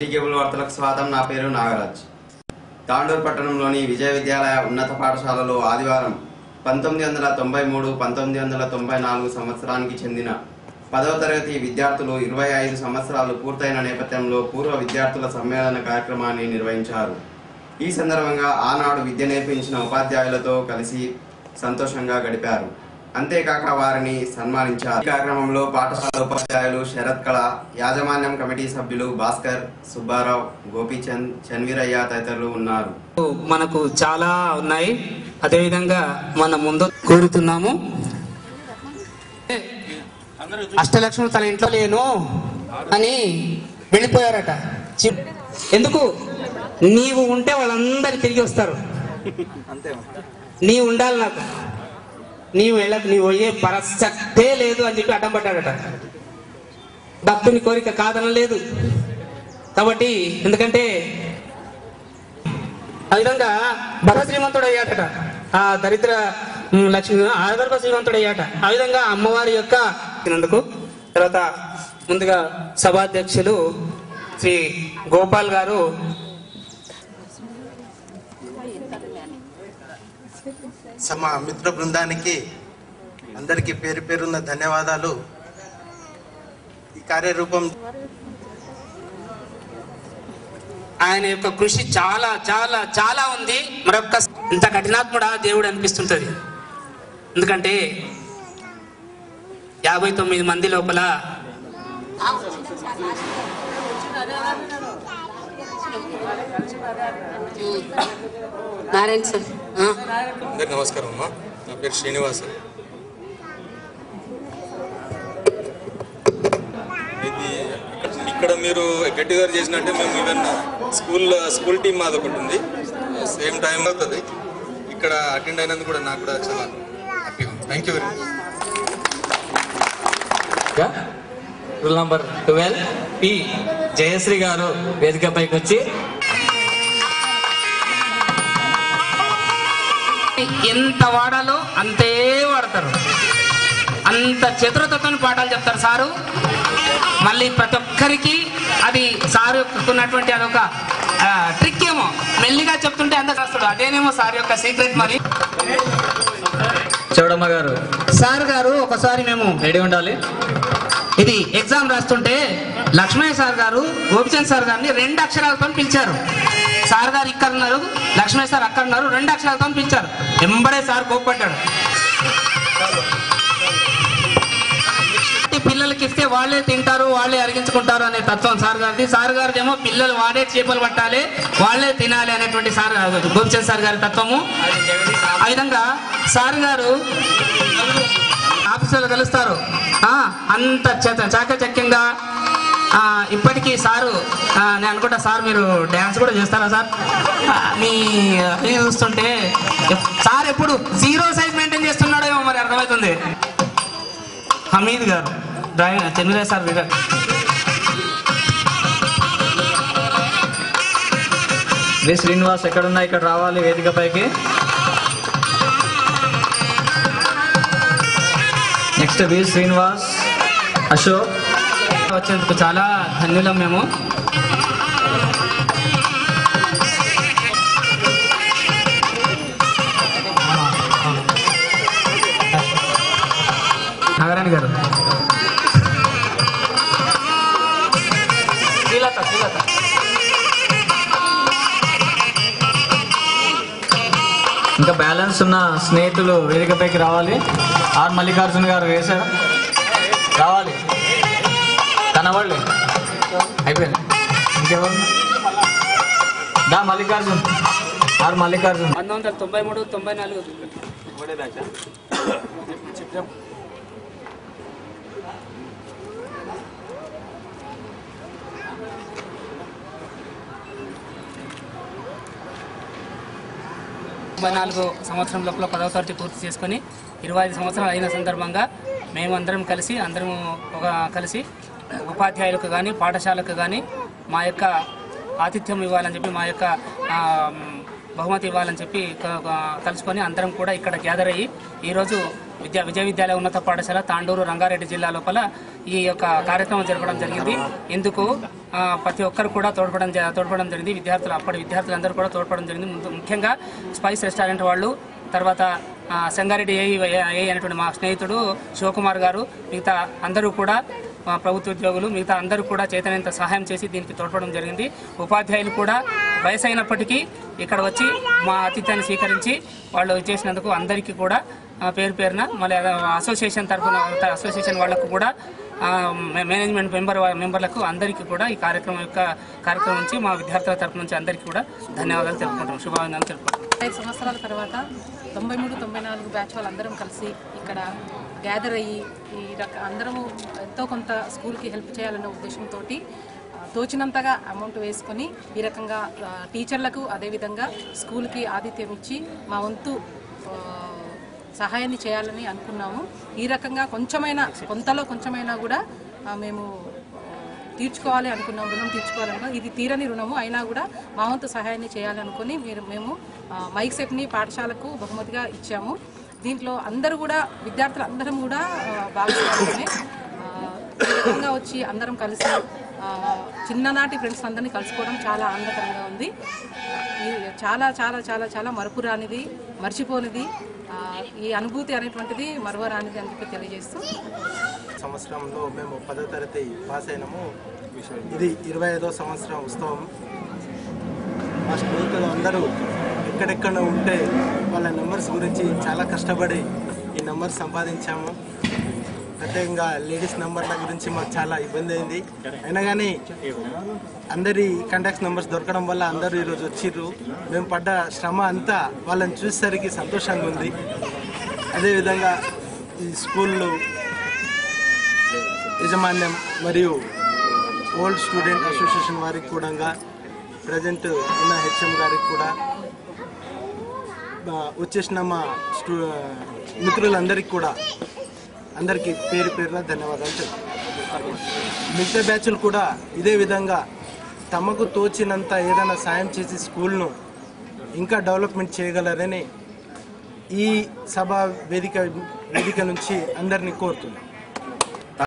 Cable వార్తలకు స్వాగతం. నా పేరు నాగరాజ్. తాండూరు పట్టణంలోని విజయ విద్యాలయ ఉన్నత పాఠశాలలో ఆదివారం పంతొమ్మిది వందల తొంభై మూడు పంతొమ్మిది వందల తొంభై నాలుగు సంవత్సరానికి చెందిన పదవ తరగతి విద్యార్థులు ఇరవై ఐదు సంవత్సరాలు పూర్తయిన నేపథ్యంలో పూర్వ విద్యార్థుల సమ్మేళన కార్యక్రమాన్ని నిర్వహించారు. ఈ సందర్భంగా ఆనాడు విద్య నేర్పించిన ఉపాధ్యాయులతో కలిసి సంతోషంగా గడిపారు. అంతేకాక వారిని సన్మానించారు. ఈ కార్యక్రమంలో పాఠశాల ఉపాధ్యాయులు శరత్ కళ యాజమాన్యం కమిటీ సభ్యులు భాస్కర్ సుబ్బారావు గోపీచంద్ చన్వీరయ్య తదితరులు ఉన్నారు. మనకు చాలా ఉన్నాయి. అదేవిధంగా మన ముందు కోరుతున్నాము. అష్టలక్ష్మి తన ఇంట్లో లేను అని వెళ్ళిపోయారట. ఎందుకు? నీవు ఉంటే వాళ్ళందరూ తిరిగి వస్తారు. నీవు ఉండాలి నాకు. నీవు వెళ్ళకు నీవు పోయే పరసక్తే లేదు అని చెప్పి అడ్డం పడ్డాడట. భక్తుని కోరిక కాదనలేదు కాబట్టి ఎందుకంటే ఆ విధంగా భర శ్రీమంతుడు అయ్యాడట ఆ దరిద్ర లక్ష్మి ఆదర్భ శ్రీమంతుడు అయ్యాట ఆ విధంగా అమ్మవారి యొక్క తినందుకు తర్వాత ముందుగా సభాధ్యక్షులు శ్రీ గోపాల్ గారు సమ మిత్ర బృందానికి అందరికీ పేరు పేరున్న ధన్యవాదాలు. ఈ కార్యరూపం ఆయన యొక్క కృషి చాలా చాలా చాలా ఉంది. మరొక ఇంత కఠినాత్ముడా దేవుడు అనిపిస్తుంటది. ఎందుకంటే యాభై తొమ్మిది మంది లోపల నారాయణ సార్. అందరికి నమస్కారం అమ్మా. నా పేరు శ్రీనివాస్. ఇది ఇక్కడ మీరు గట్టి గారు చేసినట్టే మేము ఈవెన్ స్కూల్ స్కూల్ టీమ్ మాది ఒకటి ఉంది. సేమ్ టైం అవుతుంది. ఇక్కడ అటెండ్ అయినందుకు కూడా నాకు కూడా చాలా హ్యాపీగా ఉంది. Thank you very much rule number twelve P Jayashree గారు వేదికపైకి వచ్చి ఎంత వాడాలో అంతే వాడతారు. అంత చతురతతో పాఠాలు చెప్తారు సారు. మళ్ళీ ప్రతి ఒక్కరికి అది సారు ఉన్నటువంటి అదొక ట్రిక్ ఏమో. మెల్లిగా చెప్తుంటే అంత కాస్తాడు అదేనేమో సార్ యొక్క సీక్రెట్ మరి. చౌడమ్మ గారు. సార్ గారు ఒకసారి మేము రెడీ ఉండాలి. ఇది ఎగ్జామ్ రాస్తుంటే లక్ష్మయ్య సార్ గారు గోపిచంద్ సార్ గారిని రెండు అక్షరాలతో పిలిచారు. సార్ గారు ఇక్కడ ఉన్నారు లక్ష్మయ్య సార్ అక్కడ ఉన్నారు రెండు అక్షరాలతో పిలిచారు. ఎంబడే సార్ కోప్పడ్డాడు. పిల్లలకి ఇస్తే వాళ్ళే తింటారు వాళ్ళే అరిగించుకుంటారు అనే తత్వం సార్ గారిది. సార్ గారిదేమో పిల్లలు వాడే చేపలు పట్టాలి వాళ్ళే తినాలి అనేటువంటి సార్ గోపిచంద్ సార్ గారి తత్వము. ఆ విధంగా సార్ గారు ఆఫీసులో కలుస్తారు. ఆ, అంత చేత చాకచక్యంగా ఇప్పటికీ సారు నేను అనుకుంటా సార్ మీరు డ్యాన్స్ కూడా చేస్తారా సార్? మీ అది చూస్తుంటే సార్ ఎప్పుడు జీరో సైజ్ మెయింటైన్ చేస్తున్నాడో ఏమో మరి అర్థమవుతుంది. హమీద్ గారు drawing Chandraiah sir Virat V Srinivas ఎక్కడున్నా? ఇక్కడ రావాలి వేదికపైకి నెక్స్ట్ వి శ్రీనివాస్ అశోక్. వచ్చేందుకు చాలా ధన్యులం మేము. నాగరాణి గారు. శ్రీలత శ్రీలత. ఇంకా బ్యాలెన్స్ ఉన్న స్నేహితులు వేదికపైకి రావాలి. ఆర్ మల్లికార్జున గారు వేశారు. రావాలి. కనబడలే అయిపోయింది. ఇంకెవరు దా మల్లికార్జున్. ఆర్ మల్లికార్జున్. పంతొమ్మిది వందల తొంభై మూడు తొంభై నాలుగు. తొంభై నాలుగు సంవత్సరం లోపల పదవ తరగతి పూర్తి చేసుకొని ఇరవై ఐదు సంవత్సరాలు అయిన సందర్భంగా మేమందరం కలిసి అందరం ఒక కలిసి ఉపాధ్యాయులకు కానీ పాఠశాలకు కానీ మా యొక్క ఆతిథ్యం ఇవ్వాలని చెప్పి మా యొక్క బహుమతి ఇవ్వాలని చెప్పి కలుసుకొని అందరం కూడా ఇక్కడ గ్యాదర్ అయ్యి ఈరోజు విద్యా విజయ విద్యాలయ ఉన్నత పాఠశాల తాండూరు రంగారెడ్డి జిల్లా లోపల ఈ యొక్క కార్యక్రమం జరపడం జరిగింది. ఇందుకు ప్రతి ఒక్కరు కూడా తోడ్పడం జ- తోడ్పడం జరిగింది. విద్యార్థులు అప్పటి విద్యార్థులందరూ కూడా తోడ్పడం జరిగింది. ముఖ్యంగా స్పైస్ రెస్టారెంట్ వాళ్ళు తర్వాత సంగారెడ్డి ఏ ఏ అనేటువంటి మా స్నేహితుడు శివకుమార్ గారు మిగతా అందరూ కూడా ప్రభుత్వ ఉద్యోగులు మిగతా అందరూ కూడా చైతన్యంత సహాయం చేసి దీనికి తోడ్పడడం జరిగింది. ఉపాధ్యాయులు కూడా వయసు అయినప్పటికీ ఇక్కడ వచ్చి మా ఆతిథ్యాన్ని స్వీకరించి వాళ్ళు చేసినందుకు అందరికీ కూడా పేరు పేరున మళ్ళీ అసోసియేషన్ తరఫున అసోసియేషన్ వాళ్ళకు కూడా మేనేజ్మెంట్ మెంబర్ మెంబర్లకు అందరికీ కూడా ఈ కార్యక్రమం యొక్క కార్యక్రమం నుంచి మా విద్యార్థుల తరఫు నుంచి అందరికీ కూడా ధన్యవాదాలు తెలుపుకుంటాం శుభాభినందనలు తెలుపుకుంటాం ఐదు సంవత్సరాల తర్వాత తొంభై మూడు తొంభై నాలుగు బ్యాచ్ వాళ్ళందరం కలిసి ఇక్కడ గ్యాదర్ అయ్యి ఈ రక అందరము ఎంతో కొంత స్కూల్కి హెల్ప్ చేయాలన్న ఉద్దేశంతో తోచినంతగా అమౌంట్ వేసుకొని ఈ రకంగా టీచర్లకు అదేవిధంగా స్కూల్కి ఆతిథ్యం ఇచ్చి మా వంతు సహాయాన్ని చేయాలని అనుకున్నాము. ఈ రకంగా కొంచెమైనా కొంతలో కొంచెమైనా కూడా మేము తీర్చుకోవాలి అనుకున్నాం రుణం తీర్చుకోవాలనుకున్నాం ఇది తీరని రుణము అయినా కూడా మా వంతు సహాయాన్ని చేయాలనుకుని మీరు మేము మైక్ సెట్ని పాఠశాలకు బహుమతిగా ఇచ్చాము. దీంట్లో అందరూ కూడా విద్యార్థులు అందరం కూడా భాగస్వామ్యమే రకంగా వచ్చి అందరం కలిసి చిన్ననాటి ఫ్రెండ్స్ అందరినీ కలుసుకోవడం చాలా ఆనందకరంగా ఉంది. చాలా చాలా చాలా చాలా మరపురానిది మర్చిపోనిది ఈ అనుభూతి అనేటువంటిది మరవరానిది అని చెప్పి తెలియజేస్తూ. సంవత్సరంలో మేము పదో తరగతి పాస్ అయినాము. ఇది ఇరవై ఐదో సంవత్సరం ఉత్సవం. మా స్నేహితులు అందరూ ఎక్కడెక్కడ ఉంటే వాళ్ళ నెంబర్స్ గురించి చాలా కష్టపడి ఈ నెంబర్ సంపాదించాము. ప్రత్యేకంగా లేడీస్ నెంబర్ల గురించి మాకు చాలా ఇబ్బంది అయింది. అయినా కానీ అందరి కాంటాక్ట్స్ నెంబర్స్ దొరకడం వల్ల అందరూ ఈరోజు వచ్చిర్రు. మేము పడ్డ శ్రమ అంతా వాళ్ళని చూసేసరికి సంతోషంగా ఉంది. అదేవిధంగా ఈ స్కూల్లో యజమాన్యం మరియు ఓల్డ్ స్టూడెంట్ అసోసియేషన్ వారికి కూడా ప్రజెంట్ ఉన్న హెచ్ఎం గారికి కూడా వచ్చేసిన మా స్టూ మిత్రులందరికీ కూడా అందరికీ పేరు పేరున ధన్యవాదాలు చెప్తాను మిగతా బ్యాచ్లు కూడా ఇదే విధంగా తమకు తోచినంత ఏదైనా సాయం చేసి స్కూల్ను ఇంకా డెవలప్మెంట్ చేయగలరని ఈ సభా వేదిక వేదిక నుంచి అందరినీ కోరుతున్నాను.